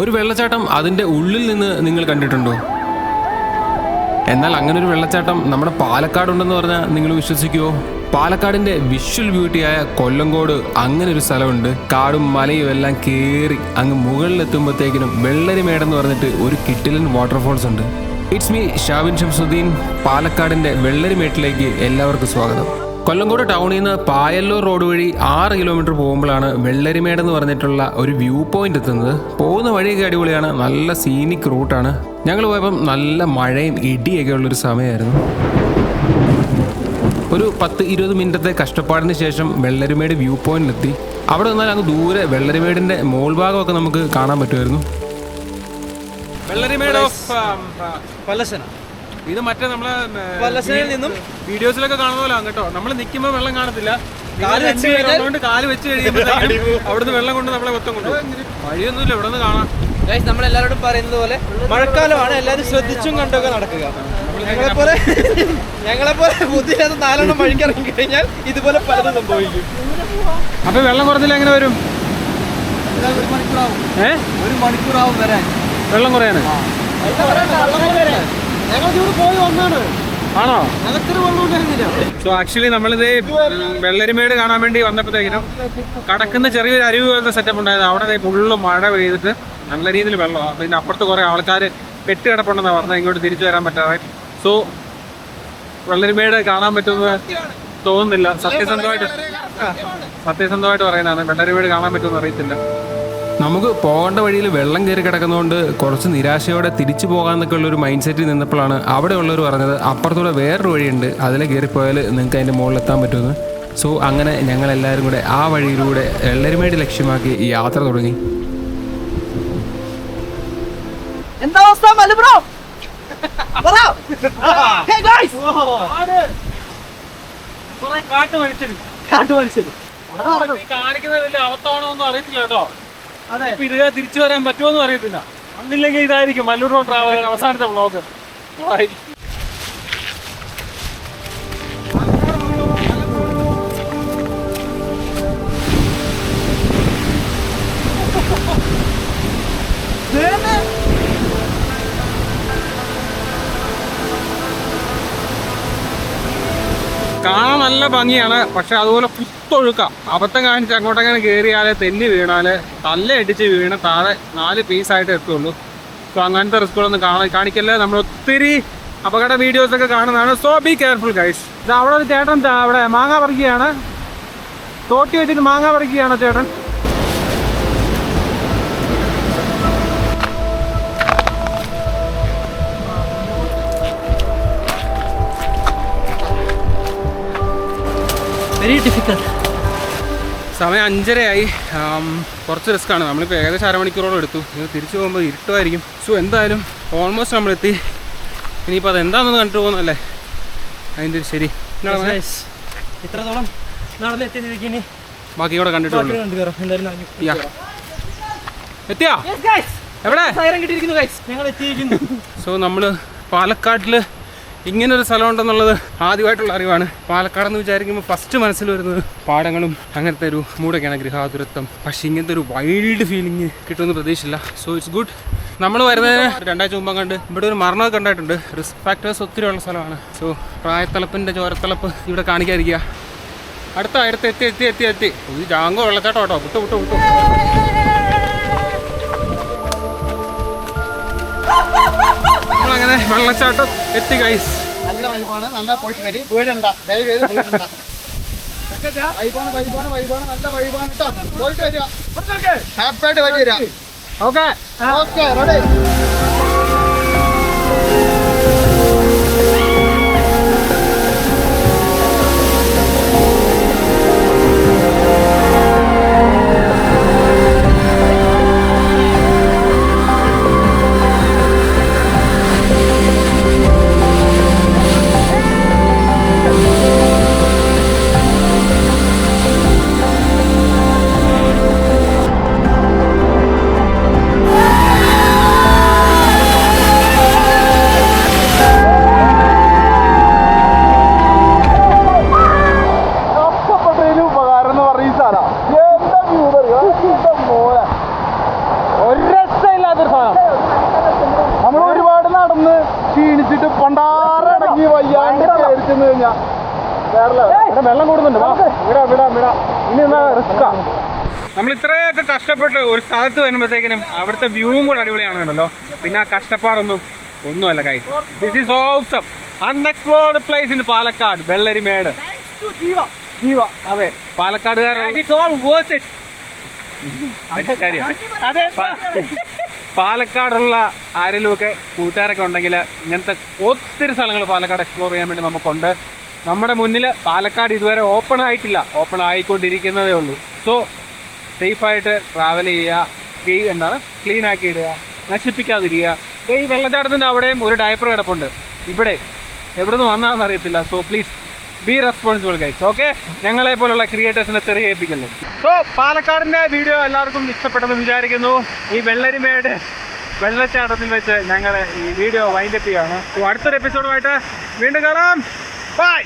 ഒരു വെള്ളച്ചാട്ടം അതിന്റെ ഉള്ളിൽ നിന്ന് നിങ്ങൾ കണ്ടിട്ടുണ്ടോ? എന്നാൽ അങ്ങനെ ഒരു വെള്ളച്ചാട്ടം നമ്മുടെ പാലക്കാട് ഉണ്ടെന്ന് പറഞ്ഞാൽ നിങ്ങൾ വിശ്വസിക്കുമോ പാലക്കാടിന്റെ വിഷ്വൽ ബ്യൂട്ടിയായ കൊല്ലങ്കോട് അങ്ങനെ ഒരു സ്ഥലമുണ്ട്. കാടും മലയും എല്ലാം കയറി അങ്ങ് മുകളിലെത്തുമ്പോഴത്തേക്കിനും വെള്ളരിമേടെന്ന് പറഞ്ഞിട്ട് ഒരു കിട്ടിലൻ വാട്ടർഫോൾസ് ഉണ്ട്. ഇറ്റ്സ് മീ ഷാബിൻ ഷംസുദ്ദീൻ പാലക്കാടിന്റെ വെള്ളരിമേട്ടിലേക്ക് എല്ലാവർക്കും സ്വാഗതം. കൊല്ലങ്കോട് ടൗണിൽ നിന്ന് പായല്ലൂർ റോഡ് വഴി ആറ് കിലോമീറ്റർ പോകുമ്പോഴാണ് വെള്ളരിമേട് എന്ന് പറഞ്ഞിട്ടുള്ള ഒരു വ്യൂ പോയിന്റ് എത്തുന്നത്. പോകുന്ന വഴിയൊക്കെ അടിപൊളിയാണ്. നല്ല സീനിക് റൂട്ടാണ് ഞങ്ങൾ പോയപ്പം നല്ല മഴയും ഇടിയൊക്കെ ഉള്ളൊരു സമയമായിരുന്നു. ഒരു പത്ത് ഇരുപത് മിനിറ്റത്തെ കഷ്ടപ്പാടിന് ശേഷം വെള്ളരിമേട് വ്യൂ പോയിന്റിലെത്തി അവിടെ നിന്നാൽ അങ്ങ് ദൂരെ വെള്ളരിമേടിന്റെ മോൾ ഭാഗമൊക്കെ നമുക്ക് കാണാൻ പറ്റുമായിരുന്നു. വെള്ളരിമേട് ഓഫ് പലശന ഇത് മറ്റേ നമ്മളെ പലശനയിൽ നിന്നും? വീഡിയോസിലൊക്കെ കാണുന്ന പോലെ കേട്ടോ. നമ്മൾ നിൽക്കുമ്പോൾ വെള്ളം കാണത്തില്ല. കാൽ വെച്ച് കഴിയുമ്പോൾ അവിടുന്ന് വെള്ളം കൊണ്ട് നമ്മളെ മൊത്തം കൊണ്ടു വഴിയൊന്നുമില്ല ഇവിടെ നിന്ന് കാണാം. ഗൈസ് നമ്മൾ എല്ലാവരോടും പറയുന്നത് പോലെ മഴക്കാലമാണ് എല്ലാവരും ശ്രദ്ധിച്ചും കണ്ടൊക്കെ നടക്കുക. ഞങ്ങളെപ്പോലെ ഞങ്ങളെപ്പോലെ ഞങ്ങളെ പോലെ ബുദ്ധിയില്ലാത്ത നാലെണ്ണം വഴിക്കിറങ്ങി കഴിഞ്ഞാൽ ഇതുപോലെ പലതും സംഭവിക്കും. അപ്പൊ വെള്ളം കുറഞ്ഞില്ല എങ്ങനെ വരും? ഒരു മണിക്കൂറാവും. ഏഹ് ഒരു മണിക്കൂറാവും വരാൻ. വെള്ളം കുറയാണ് വന്നാണ് ആണോ? സോ ആക്ച്വലി നമ്മളിത് വെള്ളരിമേട് കാണാൻ വേണ്ടി വന്നപ്പോഴത്തേക്കിനും കടക്കുന്ന ചെറിയൊരു അരുവ് പോലത്തെ സെറ്റപ്പ് ഉണ്ടായിരുന്നു. അവിടെ ഫുള്ള് മഴ പെയ്തിട്ട് നല്ല രീതിയിൽ വെള്ളമാണ് പിന്നെ അപ്പുറത്ത് കുറേ ആൾക്കാർ കെട്ട് കിടപ്പുണ്ടെന്നാണ് പറഞ്ഞത്. ഇങ്ങോട്ട് തിരിച്ചു വരാൻ പറ്റാതെ. സോ വെള്ളരിമേട് കാണാൻ പറ്റുമെന്ന് തോന്നുന്നില്ല. സത്യസന്ധമായിട്ട് സത്യസന്ധമായിട്ട് പറയുന്നതാണ്. വെള്ളരിമേട് കാണാൻ പറ്റുമെന്ന് അറിയത്തില്ല. നമുക്ക് പോകേണ്ട വഴിയിൽ വെള്ളം കയറി കിടക്കുന്നതുകൊണ്ട് കുറച്ച് നിരാശയോടെ തിരിച്ചു പോകാമെന്നൊക്കെ ഉള്ള ഒരു മൈൻഡ് സെറ്റിൽ നിന്നപ്പോഴാണ് അവിടെ ഉള്ളവർ പറഞ്ഞത് അപ്പുറത്തൂടെ വേറൊരു വഴിയുണ്ട്. അതിലെ കയറിപ്പോയാൽ നിങ്ങൾക്ക് അതിന്റെ മുകളിലെത്താൻ പറ്റുമെന്ന്. സോ അങ്ങനെ ഞങ്ങളെല്ലാവരും കൂടെ ആ വഴിയിലൂടെ എള്ളരുമേട് ലക്ഷ്യമാക്കി ഈ യാത്ര തുടങ്ങി. എന്താ അവസ്ഥ മലബ്രോ കാട്ടു മനുഷ്യൻ കാണിക്കുന്നത് വലിയ അവത്താണോന്നും അറിയത്തില്ല കേട്ടോ. തിരിച്ചു വരാൻ പറ്റുമോ എന്ന് അറിയത്തില്ല. അന്നില്ലെങ്കിൽ ഇതായിരിക്കും. മല്ലൂർ ട്രാവൽ അവസാനത്തെ വ്ലോഗ് കാണാൻ നല്ല ഭംഗിയാണ്. പക്ഷെ അതുപോലെ കുത്തൊഴുക്ക. അബദ്ധം കാണിച്ച് അങ്ങോട്ടങ്ങനെ വീണാൽ തല്ല അടിച്ച് വീണ് താഴെ നാല് പീസായിട്ട് എത്തുള്ളൂ. സോ അങ്ങനത്തെ റിസ്കുകളൊന്നും കാണാൻ കാണിക്കല്ലേ? നമ്മൾ ഒത്തിരി അപകട വീഡിയോസ് ഒക്കെ കാണുന്നതാണ്. സോ ബി കെയർഫുൾ ഗൈസ് ഇത് അവിടെ ഒരു ചേട്ടൻ അവിടെ മാങ്ങ പറിക്കുകയാണ്. തോട്ടി വെച്ചിട്ട് മാങ്ങ പറിക്കുകയാണ് ചേട്ടൻ. വെരി ഡിഫിക്കൽട്ട് സമയം അഞ്ചരയായി. കുറച്ച് റിസ്ക്കാണ് നമ്മളിപ്പോൾ ഏകദേശം അരമണിക്കൂറോളം എടുത്തു. ഇത് തിരിച്ചു പോകുമ്പോൾ ഇരുട്ടുമായിരിക്കും. സോ എന്തായാലും ഓൾമോസ്റ്റ് നമ്മളെത്തി. ഇനിയിപ്പോൾ അതെന്താണെന്ന് കണ്ടിട്ട് പോകുന്നല്ലേ അതിന്റെ ഒരു ശരി? ഇത്രത്തോളം നടന്നെത്തി ഇനി. ബാക്കി ഇവിടെ കണ്ടു യാ. എത്തിയാ? എവിടെ? സൈറൻ കിട്ടിയിരിക്കുന്നു സോ നമ്മൾ പാലക്കാട്ടിൽ ഇങ്ങനൊരു സ്ഥലം ഉണ്ടെന്നുള്ളത് ആദ്യമായിട്ടുള്ള അറിവാണ്. പാലക്കാടെന്ന് വിചാരിക്കുമ്പോൾ ഫസ്റ്റ് മനസ്സിൽ വരുന്നത് പാടങ്ങളും അങ്ങനത്തെ ഒരു മൂടൊക്കെയാണ് ഗൃഹാതുരത്വം. പക്ഷേ ഇങ്ങനത്തെ ഒരു വൈൽഡ് ഫീലിംഗ് കിട്ടുമെന്ന് പ്രതീക്ഷയില്ല. സോ ഇറ്റ്സ് ഗുഡ് നമ്മൾ വരുന്നതിന് രണ്ടാഴ്ച മുമ്പ് കണ്ട് ഇവിടെ ഒരു മരണമൊക്കെ ഉണ്ടായിട്ടുണ്ട്. റിസ്ക് ഫാക്ടേഴ്സ് ഒത്തിരി ഉള്ള സ്ഥലമാണ്. സോ പ്രായത്തലപ്പിന്റെ ചോരത്തലപ്പ് ഇവിടെ കാണിക്കാതിരിക്കുക. അടുത്ത അടുത്ത് എത്തി എത്തി എത്തി എത്തി. ഇത് ജാങ്കോ വെള്ളച്ചാട്ടം വിട്ടു വിട്ടു വിട്ടു. വെള്ളച്ചാട്ടം എത്തി ഗൈസ് നല്ല വൈബാണ്. നല്ല പോയിട്ട് വരി വീടണ്ട ദയവ് ചെയ്ത് വീടണ്ട വൈബാണ് വൈബാണ് വൈബാണ്. നല്ല വൈബാണ് കേട്ടോ പോയിട്ട് വരിക. ഹാപ്പി ആയിട്ട് വരിക. ഓക്കെ ഓക്കെ റെഡി ചെന്ന് കഴിഞ്ഞാൽ വേറെ ഇവിടെ വെള്ളം കൂടുന്നുണ്ട്. വാ വിടാ വിടാ വിടാ. ഇനി എന്നാ റിസ്ക്കാ? നമ്മൾ ഇത്രയൊക്കെ കഷ്ടപ്പെട്ട് ഒരു സ്ഥലത്ത് വരുമ്പോഴത്തേക്കിനും അവിടുത്തെ വ്യൂവും കൂടെ അടിപൊളിയാണ് കണ്ടല്ലോ. പിന്നെ ആ കഷ്ടപ്പാടൊന്നും ഒന്നുമല്ല കൈ this is awesome unexplored place in Palakkad Vellarimedu. Jeeva അതെ. പാലക്കാടുകാരാണ് അതെ പാലക്കാടുള്ള ആരെങ്കിലുമൊക്കെ കൂട്ടുകാരൊക്കെ ഉണ്ടെങ്കിൽ ഇങ്ങനത്തെ ഒത്തിരി സ്ഥലങ്ങൾ പാലക്കാട് എക്സ്പ്ലോർ ചെയ്യാൻ വേണ്ടി നമുക്കുണ്ട്. നമ്മുടെ മുന്നിൽ പാലക്കാട് ഇതുവരെ ഓപ്പൺ ആയിട്ടില്ല. ഓപ്പൺ ആയിക്കൊണ്ടിരിക്കുന്നതേ ഉള്ളൂ. സോ സേഫായിട്ട് ട്രാവൽ ചെയ്യുക. ക്ലീ എന്താണ്? ക്ലീൻ ആക്കി ഇടുക. നശിപ്പിക്കാതിരിക്കുക. ഈ വെള്ളച്ചാട്ടത്തിന്റെ അവിടെയും ഒരു ഡയപ്പർ കിടപ്പുണ്ട്. ഇവിടെ എവിടെ നിന്ന് വന്നാന്ന് അറിയത്തില്ല. So please be responsible guys okay ഞങ്ങളെ പോലുള്ള ക്രിയേറ്റേഴ്സിനെ ചെറിയ ഏൽപ്പിക്കുന്നു സോ പാലക്കാടിന്റെ വീഡിയോ എല്ലാവർക്കും ഇഷ്ടപ്പെട്ടെന്ന് വിചാരിക്കുന്നു. ഈ വെള്ളരിമേട് വെള്ളച്ചാട്ടത്തിൽ വെച്ച് ഞങ്ങൾ ഈ വീഡിയോ വൈൻഡപ്പ് ചെയ്യുകയാണ്. അടുത്തൊരു എപ്പിസോഡുമായിട്ട് വീണ്ടും കാണാം. ബൈ